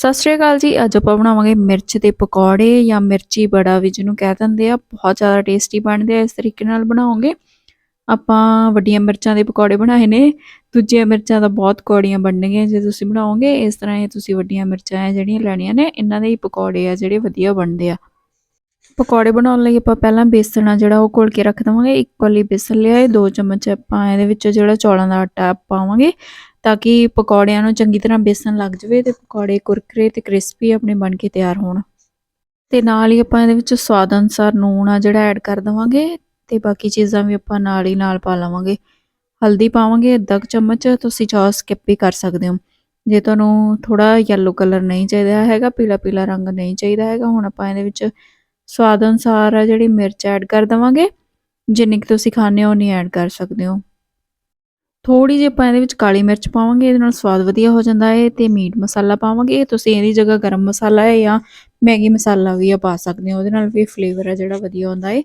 ਸਤਿ ਸ਼੍ਰੀ ਅਕਾਲ ਜੀ। ਅੱਜ ਆਪਾਂ ਬਣਾਵਾਂਗੇ ਮਿਰਚ ਦੇ ਪਕੌੜੇ ਜਾਂ ਮਿਰਚੀ ਬੜਾ ਵੀ ਜਿਹਨੂੰ ਕਹਿ ਦਿੰਦੇ ਆ। ਬਹੁਤ ਜ਼ਿਆਦਾ ਟੇਸਟੀ ਬਣਦੇ ਆ, ਇਸ ਤਰੀਕੇ ਨਾਲ ਬਣਾਓਗੇ। ਆਪਾਂ ਵੱਡੀਆਂ ਮਿਰਚਾਂ ਦੇ ਪਕੌੜੇ ਬਣਾਏ ਨੇ। ਦੂਜੀਆਂ ਮਿਰਚਾਂ ਦਾ ਬਹੁਤ ਕੌੜੀਆਂ ਬਣਨਗੀਆਂ ਜੇ ਤੁਸੀਂ ਬਣਾਓਗੇ। ਇਸ ਤਰ੍ਹਾਂ ਇਹ ਤੁਸੀਂ ਵੱਡੀਆਂ ਮਿਰਚਾਂ ਆ ਜਿਹੜੀਆਂ ਲੈਣੀਆਂ ਨੇ, ਇਹਨਾਂ ਦੇ ਹੀ ਪਕੌੜੇ ਆ ਜਿਹੜੇ ਵਧੀਆ ਬਣਦੇ ਆ। ਪਕੌੜੇ ਬਣਾਉਣ ਲਈ ਆਪਾਂ ਪਹਿਲਾਂ ਬੇਸਣ ਆ ਜਿਹੜਾ ਉਹ ਘੋਲ ਕੇ ਰੱਖ ਦਵਾਂਗੇ। ਇੱਕ ਕੋਲੀ ਬੇਸਣ ਲਿਆਏ, ਦੋ ਚਮਚ ਆਪਾਂ ਇਹਦੇ ਵਿੱਚ ਜਿਹੜਾ ਚੌਲਾਂ ਦਾ ਆਟਾ ਪਾਵਾਂਗੇ। ਤਾਂ ਕਿ ਪਕੌੜਿਆਂ ਨੂੰ ਚੰਗੀ ਤਰ੍ਹਾਂ ਬੇਸਣ ਲੱਗ ਜਾਵੇ ਤੇ ਪਕੌੜੇ ਕੁਰਕਰੇ ਤੇ ਕ੍ਰਿਸਪੀ ਆਪਣੇ ਬਣ ਕੇ ਤਿਆਰ ਹੋਣ। ਤੇ ਨਾਲ ਹੀ ਆਪਾਂ ਇਹਦੇ ਵਿੱਚ ਸਵਾਦ ਅਨੁਸਾਰ ਨੂਣ ਆ ਜਿਹੜਾ ਐਡ ਕਰ ਦਵਾਂਗੇ ਤੇ ਬਾਕੀ ਚੀਜ਼ਾਂ ਵੀ ਆਪਾਂ ਨਾਲ ਹੀ ਨਾਲ ਪਾ ਲਵਾਂਗੇ। ਹਲਦੀ ਪਾਵਾਂਗੇ, ਅੱਧਾ ਕੁ ਚਮਚ, ਤੁਸੀਂ ਚਾਹ ਸਕਿਪ ਵੀ ਕਰ ਸਕਦੇ ਹੋ। ਜੇ ਤੁਹਾਨੂੰ ਥੋੜਾ ਯੈਲੋ ਕਲਰ ਨਹੀਂ ਚਾਹੀਦਾ ਹੈਗਾ, ਪੀਲਾ ਪੀਲਾ ਰੰਗ ਨਹੀਂ ਚਾਹੀਦਾ ਹੈਗਾ, ਹੁਣ ਆਪਾਂ ਇਹਦੇ ਵਿੱਚ ਸਵਾਦ ਅਨੁਸਾਰ ਆ ਜਿਹੜੀ ਮਿਰਚ ਐਡ ਕਰ ਦਵਾਂਗੇ। ਜਿੰਨੀ ਕਿ ਤੁਸੀਂ ਖਾਣੇ ਹੋ ਨਹੀਂ ਐਡ ਕਰ ਸਕਦੇ ਹੋ। ਥੋੜੀ ਜਿਹੀ ਆਪਾਂ ਇਹਦੇ ਵਿੱਚ ਕਾਲੀ ਮਿਰਚ ਪਾਵਾਂਗੇ, ਇਹਦੇ ਨਾਲ ਸਵਾਦ ਵਧੀਆ ਹੋ ਜਾਂਦਾ ਹੈ ਤੇ ਮੀਟ ਮਸਾਲਾ ਪਾਵਾਂਗੇ। ਤੁਸੀਂ ਇਹਦੀ ਜਗ੍ਹਾ ਗਰਮ ਮਸਾਲਾ ਹੈ ਜਾਂ ਮੈਗੀ ਮਸਾਲਾ ਵੀ ਆ ਪਾ ਸਕਦੇ ਹੋ, ਉਹਦੇ ਨਾਲ ਵੀ ਫਲੇਵਰ ਹੈ ਜਿਹੜਾ ਵਧੀਆ ਹੁੰਦਾ ਹੈ।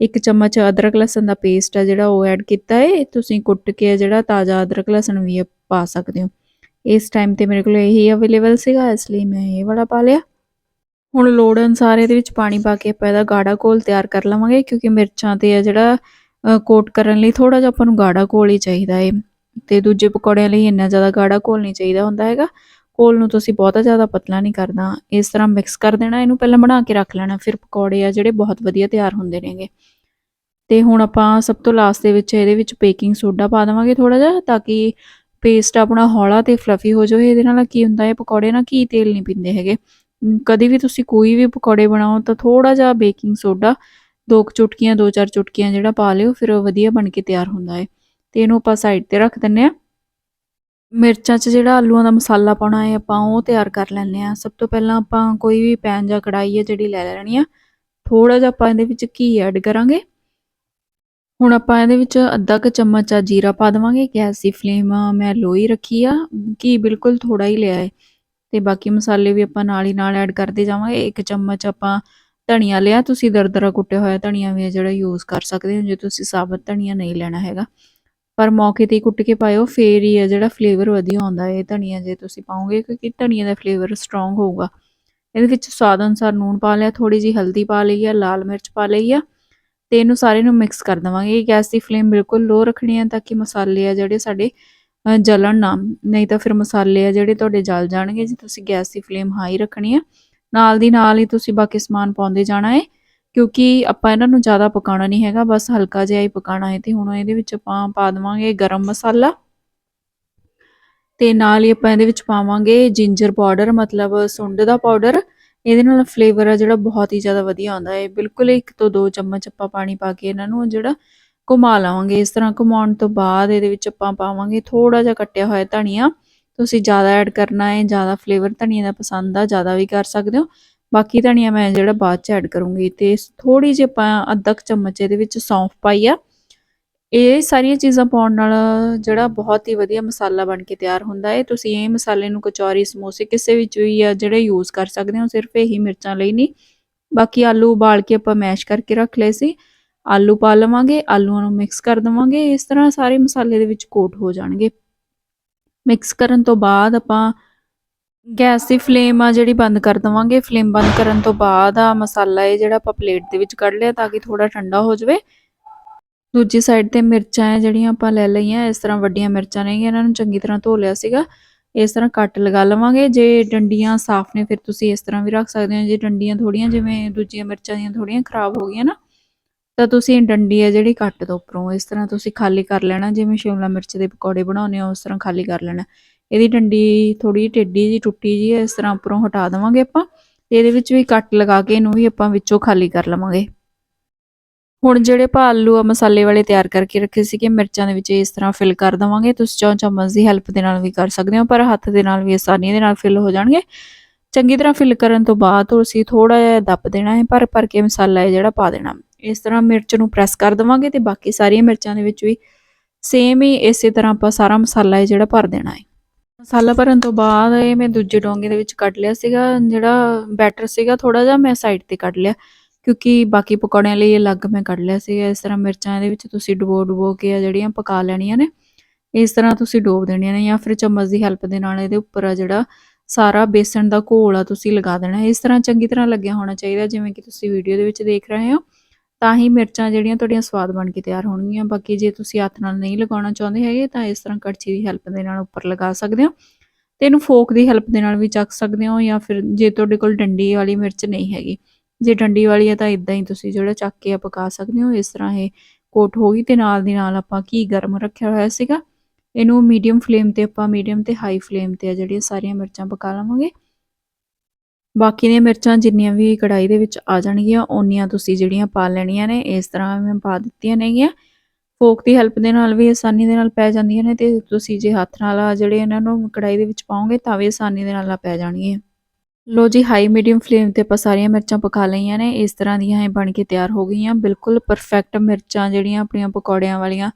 ਇੱਕ ਚਮਚ ਅਦਰਕ ਲਸਣ ਦਾ ਪੇਸਟ ਹੈ ਜਿਹੜਾ ਉਹ ਐਡ ਕੀਤਾ ਹੈ, ਤੁਸੀਂ ਕੁੱਟ ਕੇ ਜਿਹੜਾ ਤਾਜ਼ਾ ਅਦਰਕ ਲਸਣ ਵੀ ਪਾ ਸਕਦੇ ਹੋ। ਇਸ ਟਾਈਮ ਤੇ ਮੇਰੇ ਕੋਲ ਇਹੀ ਅਵੇਲੇਬਲ ਸੀਗਾ, ਇਸ ਲਈ ਮੈਂ ਇਹ ਵਾਲਾ ਪਾ ਲਿਆ। ਹੁਣ ਲੋੜ ਅਨਸਾਰ ਇਹਦੇ ਵਿੱਚ ਪਾਣੀ ਪਾ ਕੇ ਆਪਾਂ ਇਹਦਾ ਗਾੜਾ ਘੋਲ ਤਿਆਰ ਕਰ ਲਵਾਂਗੇ, ਕਿਉਂਕਿ ਮਿਰਚਾਂ ਤੇ ਆ ਜਿਹੜਾ ਕੋਟ ਕਰਨ ਲਈ ਥੋੜਾ ਜਿਹਾ ਆਪਾਂ ਨੂੰ ਗਾੜਾ ਘੋਲ ਹੀ ਚਾਹੀਦਾ ਹੈ ਤੇ ਦੂਜੇ ਪਕੌੜਿਆਂ ਲਈ ਇੰਨਾ ਜ਼ਿਆਦਾ ਗਾੜਾ ਘੋਲ ਨਹੀਂ ਚਾਹੀਦਾ ਹੁੰਦਾ ਹੈਗਾ। ਘੋਲ ਨੂੰ ਤੁਸੀਂ ਬਹੁਤਾ ਜ਼ਿਆਦਾ ਪਤਲਾ ਨਹੀਂ ਕਰਨਾ। ਇਸ ਤਰ੍ਹਾਂ ਮਿਕਸ ਕਰ ਦੇਣਾ, ਇਹਨੂੰ ਪਹਿਲਾਂ ਬਣਾ ਕੇ ਰੱਖ ਲੈਣਾ, ਫਿਰ ਪਕੌੜੇ ਆ ਜਿਹੜੇ ਬਹੁਤ ਵਧੀਆ ਤਿਆਰ ਹੁੰਦੇ ਨੇਗੇ। ਤੇ ਹੁਣ ਆਪਾਂ ਸਭ ਤੋਂ ਲਾਸਟ ਦੇ ਵਿੱਚ ਇਹਦੇ ਵਿੱਚ ਬੇਕਿੰਗ ਸੋਡਾ ਪਾ ਦੇਵਾਂਗੇ ਥੋੜਾ ਜਿਹਾ, ਤਾਂ ਕਿ ਪੇਸਟ ਆਪਣਾ ਹੌਲਾ ਤੇ ਫਲਫੀ ਹੋ ਜਾਵੇ। ਇਹਦੇ ਨਾਲ ਕੀ ਹੁੰਦਾ ਹੈ ਪਕੌੜੇ ਨਾ ਕੀ ਤੇਲ ਨਹੀਂ ਪੀਂਦੇ ਹੈਗੇ। ਕਦੇ ਵੀ ਤੁਸੀਂ ਕੋਈ ਵੀ ਪਕੌੜੇ ਬਣਾਓ ਤਾਂ ਥੋੜਾ ਜਿਹਾ ਬੇਕਿੰਗ ਸੋਡਾ ਦੋ ਕੁ ਚੁਟਕੀਆਂ, ਦੋ ਚਾਰ ਚੁਟਕੀਆਂ ਜਿਹੜਾ ਪਾ ਲਿਓ, ਫਿਰ ਵਧੀਆ ਬਣ ਕੇ ਤਿਆਰ ਹੁੰਦਾ ਹੈ ਤੇ ਇਹਨੂੰ ਆਪਾਂ ਸਾਈਡ ਤੇ ਰੱਖ ਦਿੰਨੇ ਆ। ਮਿਰਚਾਂ 'ਚ ਜਿਹੜਾ ਆਲੂਆਂ ਦਾ ਮਸਾਲਾ ਪਾਉਣਾ ਹੈ ਆਪਾਂ ਉਹ ਤਿਆਰ ਕਰ ਲੈਂਦੇ ਆ। ਸਭ ਤੋਂ ਪਹਿਲਾਂ ਆਪਾਂ ਕੋਈ ਵੀ ਪੈਨ ਜਾਂ ਕੜਾਈ ਹੈ ਜਿਹੜੀ ਲੈ ਲੈਣੀ ਆ ਥੋੜਾ ਜਿਹਾ ਆਪਾਂ ਇਹਦੇ ਵਿੱਚ ਘੀ ਐਡ ਕਰਾਂਗੇ। ਹੁਣ ਆਪਾਂ ਇਹਦੇ ਵਿੱਚ ਅੱਧਾ ਕ ਚਮਚ ਆ ਜੀਰਾ ਪਾ ਦੇਵਾਂਗੇ, ਗੈਸ ਦੀ ਫਲੇਮ ਮੈਂ ਲੋ ਹੀ ਰੱਖੀ ਆ, ਘੀ ਬਿਲਕੁਲ ਥੋੜਾ ਹੀ ਲਿਆ ਹੈ ਤੇ ਬਾਕੀ ਮਸਾਲੇ ਵੀ ਆਪਾਂ ਨਾਲ ਹੀ ਨਾਲ ਐਡ ਕਰਦੇ ਜਾਵਾਂਗੇ। ਇੱਕ ਚਮਚ ਆਪਾਂ ਧਨੀਆ ਲਿਆ, ਤੁਸੀਂ ਦਰਦਰਾ ਕੁੱਟਿਆ ਹੋਇਆ ਧਨੀਆ ਵੀ ਜਿਹੜਾ ਯੂਜ਼ ਕਰ ਸਕਦੇ ਹੋ, ਜੇ ਤੁਸੀਂ ਸਾਬਤ ਧਨੀਆ ਨਹੀਂ ਲੈਣਾ ਹੈਗਾ। ਪਰ ਮੌਕੇ ਤੇ ਕੁੱਟ ਕੇ ਪਾਇਓ, ਫੇਰ ਹੀ ਹੈ ਜਿਹੜਾ ਫਲੇਵਰ ਵਧੀਆ ਆਉਂਦਾ ਹੈ ਧਨੀਆ ਜੇ ਤੁਸੀਂ ਪਾਓਗੇ, ਕਿਉਂਕਿ ਧਨੀਆ ਦਾ ਫਲੇਵਰ ਸਟਰੋਂਗ ਹੋਊਗਾ। ਇਹਦੇ ਵਿੱਚ ਸਵਾਦ ਅਨੁਸਾਰ ਨੂਣ ਪਾ ਲਿਆ ਥੋੜੀ ਜੀ ਹਲਦੀ ਪਾ ਲਈ ਆ, ਲਾਲ ਮਿਰਚ ਪਾ ਲਈ ਆ, ਤੇ ਇਹਨੂੰ ਸਾਰੇ ਨੂੰ ਮਿਕਸ ਕਰ ਦਵਾਂਗੇ। ਗੈਸ ਦੀ ਫਲੇਮ ਬਿਲਕੁਲ ਲੋ ਰੱਖਣੀ ਹੈ ਤਾਂ ਕਿ ਮਸਾਲੇ ਆ ਜਿਹੜੇ ਸਾਡੇ ਜਲਣ ਨਾ, ਨਹੀਂ ਤਾਂ ਫਿਰ ਮਸਾਲੇ ਆ ਜਿਹੜੇ ਤੁਹਾਡੇ ਜਲ ਜਾਣਗੇ, ਜੇ ਤੁਸੀਂ ਗੈਸ ਦੀ ਫਲੇਮ ਹਾਈ ਰੱਖਣੀ ਹੈ ਨਾਲ ਦੀ ਨਾਲ ਹੀ ਤੁਸੀਂ ਬਾਕੀ ਸਮਾਨ ਪਾਉਂਦੇ ਜਾਣਾ ਹੈ ਕਿਉਂਕਿ ਆਪਾਂ ਇਹਨਾਂ ਨੂੰ ਜ਼ਿਆਦਾ ਪਕਾਉਣਾ ਨਹੀਂ ਹੈਗਾ, ਬਸ ਹਲਕਾ ਜਿਹਾ ਹੀ ਪਕਾਉਣਾ ਹੈ ਤੇ ਹੁਣ ਇਹਦੇ ਵਿੱਚ ਆਪਾਂ ਪਾ ਦਵਾਂਗੇ ਗਰਮ ਮਸਾਲਾ। ਤੇ ਨਾਲ ਹੀ ਆਪਾਂ ਇਹਦੇ ਵਿੱਚ ਪਾਵਾਂਗੇ ਜਿੰਜਰ ਪਾਊਡਰ ਮਤਲਬ ਸੁੰਡ ਦਾ ਪਾਊਡਰ ਇਹਦੇ ਨਾਲ ਫਲੇਵਰ ਆ ਜਿਹੜਾ ਬਹੁਤ ਹੀ ਜ਼ਿਆਦਾ ਵਧੀਆ ਆਉਂਦਾ ਹੈ ਬਿਲਕੁਲ ਇੱਕ ਤੋਂ ਦੋ ਚਮਚ ਆਪਾਂ ਪਾਣੀ ਪਾ ਕੇ ਇਹਨਾਂ ਨੂੰ ਜਿਹੜਾ ਘੁਮਾ ਲਾਵਾਂਗੇ। ਇਸ ਤਰ੍ਹਾਂ ਘੁਮਾਉਣ ਤੋਂ ਬਾਅਦ ਇਹਦੇ ਵਿੱਚ ਆਪਾਂ ਪਾਵਾਂਗੇ ਥੋੜਾ ਜਿਹਾ ਕੱਟਿਆ ਹੋਇਆ ਧਨੀਆ। ਤੁਸੀਂ ਜ਼ਿਆਦਾ ਐਡ ਕਰਨਾ ਹੈ, ਜ਼ਿਆਦਾ ਫਲੇਵਰ ਧਨੀਆ ਦਾ ਪਸੰਦ ਆ, ਜ਼ਿਆਦਾ ਵੀ ਕਰ ਸਕਦੇ ਹੋ। ਬਾਕੀ ਧਨੀਆ ਮੈਂ ਜਿਹੜਾ ਬਾਅਦ ਚ ਐਡ ਕਰੂੰਗੀ ਤੇ ਥੋੜੀ ਜਿਹੀ ਆਪਾਂ ਅੱਧਾ ਚਮਚ ਇਹਦੇ ਵਿੱਚ ਸੌਂਫ ਪਾਈ ਆ। ਇਹ ਸਾਰੀਆਂ ਚੀਜ਼ਾਂ ਪਾਉਣ ਨਾਲ ਜਿਹੜਾ ਬਹੁਤ ਹੀ ਵਧੀਆ ਮਸਾਲਾ ਬਣ ਕੇ ਤਿਆਰ ਹੁੰਦਾ ਹੈ। ਤੁਸੀਂ ਇਹ ਮਸਾਲੇ ਨੂੰ ਕਚੌਰੀ, ਸਮੋਸੇ, ਕਿਸੇ ਵਿੱਚ ਵੀ ਆ ਜਿਹੜੇ ਯੂਜ਼ ਕਰ ਸਕਦੇ ਹੋ, ਸਿਰਫ ਇਹੀ ਮਿਰਚਾਂ ਲਈ ਨਹੀਂ। ਬਾਕੀ ਆਲੂ ਉਬਾਲ ਕੇ ਆਪਾਂ ਮੈਸ਼ ਕਰਕੇ ਰੱਖ ਲਏ ਸੀ। ਆਲੂ ਪਾ ਲਵਾਂਗੇ, ਆਲੂਆਂ ਨੂੰ ਮਿਕਸ ਕਰ ਦਵਾਂਗੇ। ਇਸ ਤਰ੍ਹਾਂ ਸਾਰੇ ਮਸਾਲੇ ਦੇ ਵਿੱਚ ਕੋਟ ਹੋ ਜਾਣਗੇ। ਮਿਕਸ ਕਰਨ ਤੋਂ ਬਾਅਦ ਆਪਾਂ ਗੈਸ ਦੀ ਫਲੇਮ ਆ ਜਿਹੜੀ ਬੰਦ ਕਰ ਦਵਾਂਗੇ। ਫਲੇਮ ਬੰਦ ਕਰਨ ਤੋਂ ਬਾਅਦ ਆ ਮਸਾਲਾ ਇਹ ਜਿਹੜਾ ਆਪਾਂ ਪਲੇਟ ਦੇ ਵਿੱਚ ਕੱਢ ਲਿਆ ਤਾਂ ਕਿ ਥੋੜਾ ਠੰਡਾ ਹੋ ਜਾਵੇ। ਦੂਜੀ ਸਾਈਡ ਤੇ ਮਿਰਚਾਂ ਹੈ ਜਿਹੜੀਆਂ ਆਪਾਂ ਲੈ ਲਈਆਂ, ਇਸ ਤਰ੍ਹਾਂ ਵੱਡੀਆਂ ਮਿਰਚਾਂ ਨੇ, ਇਹਨਾਂ ਨੂੰ ਚੰਗੀ ਤਰ੍ਹਾਂ ਧੋ ਲਿਆ ਸੀਗਾ। ਇਸ ਤਰ੍ਹਾਂ ਕੱਟ ਲਗਾ ਲਵਾਂਗੇ। ਜੇ ਡੰਡੀਆਂ ਸਾਫ਼ ਨੇ, ਫਿਰ ਤੁਸੀਂ ਇਸ ਤਰ੍ਹਾਂ ਵੀ ਰੱਖ ਸਕਦੇ ਹੋ। ਜੇ ਡੰਡੀਆਂ ਥੋੜੀਆਂ ਜਿਵੇਂ ਦੂਜੀਆਂ ਮਿਰਚਾਂ ਦੀਆਂ ਥੋੜੀਆਂ ਖਰਾਬ ਹੋ ਗਈਆਂ ਨਾ ਤਾਂ ਤੁਸੀਂ ਡੰਡੀ ਹੈ ਜਿਹੜੀ ਕੱਟ ਦੋ ਉੱਪਰੋਂ। ਇਸ ਤਰ੍ਹਾਂ ਤੁਸੀਂ ਖਾਲੀ ਕਰ ਲੈਣਾ, ਜਿਵੇਂ ਸ਼ਿਮਲਾ ਮਿਰਚ ਦੇ ਪਕੌੜੇ ਬਣਾਉਨੇ ਹੋ, ਉਸ ਤਰ੍ਹਾਂ ਖਾਲੀ ਕਰ ਲੈਣਾ। ਇਹਦੀ ਡੰਡੀ ਥੋੜੀ ਟੇਢੀ ਜੀ ਟੁੱਟੀ ਜੀ ਇਸ ਤਰ੍ਹਾਂ ਉੱਪਰੋਂ ਹਟਾ ਦੇਵਾਂਗੇ ਆਪਾਂ। ਤੇ ਇਹਦੇ ਵਿੱਚ ਵੀ ਕੱਟ ਲਗਾ ਕੇ ਇਹਨੂੰ ਵੀ ਆਪਾਂ ਵਿੱਚੋਂ ਖਾਲੀ ਕਰ ਲਵਾਂਗੇ। ਹੁਣ ਜਿਹੜੇ ਆਪਾਂ ਆਲੂ ਆ, ਮਸਾਲੇ ਵਾਲੇ ਤਿਆਰ ਕਰਕੇ ਰੱਖੇ ਸੀਗੇ, ਮਿਰਚਾਂ ਦੇ ਵਿੱਚ ਇਸ ਤਰ੍ਹਾਂ ਫਿਲ ਕਰ ਦਵਾਂਗੇ। ਤੁਸੀਂ ਚੌਂ ਚਮਚ ਦੀ ਹੈਲਪ ਦੇ ਨਾਲ ਵੀ ਕਰ ਸਕਦੇ ਹੋ, ਪਰ ਹੱਥ ਦੇ ਨਾਲ ਵੀ ਆਸਾਨੀ ਦੇ ਨਾਲ ਫਿਲ ਹੋ ਜਾਣਗੇ। ਚੰਗੀ ਤਰ੍ਹਾਂ ਫਿਲ ਕਰਨ ਤੋਂ ਬਾਅਦ ਤੁਸੀਂ ਥੋੜਾ ਜਿਹਾ ਦੱਬ ਦੇਣਾ ਹੈ ਪਰ ਭਰ ਕੇ ਮਸਾਲਾ ਹੈ ਜਿਹੜਾ ਪਾ ਦੇਣਾ। ਇਸ ਤਰ੍ਹਾਂ ਮਿਰਚ ਨੂੰ ਪ੍ਰੈਸ ਕਰ ਦਵਾਂਗੇ ਤੇ ਬਾਕੀ ਸਾਰੀਆਂ ਮਿਰਚਾਂ ਦੇ ਵਿੱਚ ਵੀ ਸੇਮ ਹੀ ਇਸੇ ਤਰ੍ਹਾਂ ਆਪਾਂ ਸਾਰਾ ਮਸਾਲਾ ਹੈ ਜਿਹੜਾ ਭਰ ਦੇਣਾ ਹੈ। ਮਸਾਲਾ ਭਰਨ ਤੋਂ ਬਾਅਦ ਇਹ ਮੈਂ ਦੂਜੇ ਡੋਂਗੇ ਦੇ ਵਿੱਚ ਕੱਢ ਲਿਆ ਸੀਗਾ, ਜਿਹੜਾ ਬੈਟਰ ਸੀਗਾ ਥੋੜਾ ਜਿਹਾ ਮੈਂ ਸਾਈਡ ਤੇ ਕੱਢ ਲਿਆ, ਕਿਉਂਕਿ ਬਾਕੀ ਪਕੌੜਿਆਂ ਲਈ ਅਲੱਗ ਮੈਂ ਕੱਢ ਲਿਆ ਸੀਗਾ, ਇਸ ਤਰ੍ਹਾਂ ਮਿਰਚਾਂ ਇਹਦੇ ਵਿੱਚ ਤੁਸੀਂ ਡਬੋ ਡੁਬੋ ਕੇ ਆ ਜਿਹੜੀਆਂ ਪਕਾ ਲੈਣੀਆਂ ਨੇ, ਇਸ ਤਰ੍ਹਾਂ ਤੁਸੀਂ ਡੋਬ ਦੇਣੀਆਂ ਨੇ ਜਾਂ ਫਿਰ ਚਮਚ ਦੀ ਹੈਲਪ ਦੇ ਨਾਲ ਇਹਦੇ ਉੱਪਰ ਆ ਜਿਹੜਾ ਸਾਰਾ ਬੇਸਣ ਦਾ ਘੋਲ ਆ ਤੁਸੀਂ ਲਗਾ ਦੇਣਾ, ਇਸ ਤਰ੍ਹਾਂ ਚੰਗੀ ਤਰ੍ਹਾਂ ਲੱਗਿਆ ਹੋਣਾ ਚਾਹੀਦਾ, ਜਿਵੇਂ ਕਿ ਤੁਸੀਂ ਵੀਡੀਓ ਦੇ ਵਿੱਚ ਦੇਖ ਰਹੇ ਹੋ। ਤਾਂ ਹੀ ਮਿਰਚਾਂ ਜਿਹੜੀਆਂ ਤੁਹਾਡੀਆਂ ਸਵਾਦ ਬਣ ਕੇ ਤਿਆਰ ਹੋਣਗੀਆਂ। ਬਾਕੀ ਜੇ ਤੁਸੀਂ ਹੱਥ ਨਾਲ ਨਹੀਂ ਲਗਾਉਣਾ ਚਾਹੁੰਦੇ ਹੈਗੇ, ਤਾਂ ਇਸ ਤਰ੍ਹਾਂ ਕੜਛੀ ਦੀ ਹੈਲਪ ਦੇ ਨਾਲ ਉੱਪਰ ਲਗਾ ਸਕਦੇ ਹੋ। ਤੇ ਇਹਨੂੰ ਫੋਕ ਦੀ ਹੈਲਪ ਦੇ ਨਾਲ ਵੀ ਚੱਕ ਸਕਦੇ ਹੋ ਜਾਂ ਫਿਰ ਜੇ ਤੁਹਾਡੇ ਕੋਲ ਡੰਡੀ ਵਾਲੀ ਮਿਰਚ ਨਹੀਂ ਹੈਗੀ। ਜੇ ਡੰਡੀ ਵਾਲੀ ਹੈ ਤਾਂ ਇਦਾਂ ਹੀ ਤੁਸੀਂ ਜਿਹੜਾ ਚੱਕ ਕੇ ਆ ਪਕਾ ਸਕਦੇ ਹੋ। ਇਸ ਤਰ੍ਹਾਂ ਇਹ ਕੋਟ ਹੋ ਗਈ ਤੇ ਨਾਲ ਦੀ ਨਾਲ ਆਪਾਂ ਘੀ ਗਰਮ ਰੱਖਿਆ ਹੋਇਆ ਸੀਗਾ। ਇਹਨੂੰ ਮੀਡੀਅਮ ਫਲੇਮ ਤੇ ਆਪਾਂ ਮੀਡੀਅਮ ਤੇ ਹਾਈ ਫਲੇਮ ਤੇ ਆ ਜਿਹੜੀਆਂ ਸਾਰੀਆਂ ਮਿਰਚਾਂ ਪਕਾ ਲਵਾਂਗੇ। ਬਾਕੀ ਦੀਆਂ ਮਿਰਚਾਂ ਜਿੰਨੀਆਂ ਵੀ ਕੜਾਈ ਦੇ ਵਿੱਚ ਆ ਜਾਣਗੀਆਂ, ਓਨੀਆਂ ਤੁਸੀਂ ਜਿਹੜੀਆਂ ਪਾ ਲੈਣੀਆਂ ਨੇ, ਇਸ ਤਰ੍ਹਾਂ ਮੈਂ ਪਾ ਦਿੱਤੀਆਂ ਨੇਗੀਆਂ। ਫੋਕ ਦੀ ਹੈਲਪ ਦੇ ਨਾਲ ਵੀ ਆਸਾਨੀ ਦੇ ਨਾਲ ਪੈ ਜਾਂਦੀਆਂ ਨੇ ਤੇ ਤੁਸੀਂ ਜੇ ਹੱਥ ਨਾਲ ਜਿਹੜੇ ਇਹਨਾਂ ਨੂੰ ਕੜਾਈ ਦੇ ਵਿੱਚ ਪਾਓਗੇ ਤਾਂ ਵੀ ਆਸਾਨੀ ਦੇ ਨਾਲ ਪੈ ਜਾਣਗੀਆਂ। ਲੋ ਜੀ ਹਾਈ ਮੀਡੀਅਮ ਫਲੇਮ ਤੇ ਆਪਾਂ ਸਾਰੀਆਂ ਮਿਰਚਾਂ ਪਕਾ ਲਈਆਂ ਨੇ, ਇਸ ਤਰ੍ਹਾਂ ਦੀਆਂ ਇਹ ਬਣ ਕੇ ਤਿਆਰ ਹੋ ਗਈਆਂ। ਬਿਲਕੁਲ ਪਰਫੈਕਟ ਮਿਰਚਾਂ ਜਿਹੜੀਆਂ ਆਪਣੀਆਂ ਪਕੌੜਿਆਂ ਵਾਲੀਆਂ,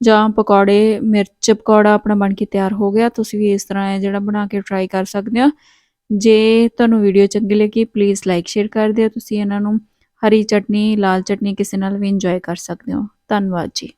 ਜਾਂ ਪਕੌੜੇ, ਮਿਰਚ ਪਕੌੜਾ ਆਪਣਾ ਬਣ ਕੇ ਤਿਆਰ ਹੋ ਗਿਆ। ਤੁਸੀਂ ਵੀ ਇਸ ਤਰ੍ਹਾਂ ਇਹ ਜਿਹੜਾ ਬਣਾ ਕੇ ਟਰਾਈ ਕਰ ਸਕਦੇ ਹੋ। ਜੇ ਤੁਹਾਨੂੰ ਵੀਡੀਓ ਚੰਗੀ ਲੱਗੀ ਪਲੀਜ਼ ਲਾਈਕ ਸ਼ੇਅਰ ਕਰ ਦਿਓ। ਤੁਸੀਂ ਇਹਨਾਂ ਨੂੰ ਹਰੀ ਚਟਨੀ, ਲਾਲ ਚਟਨੀ ਕਿਸੇ ਨਾਲ ਵੀ ਇੰਜੋਏ ਕਰ ਸਕਦੇ ਹੋ। ਧੰਨਵਾਦ ਜੀ।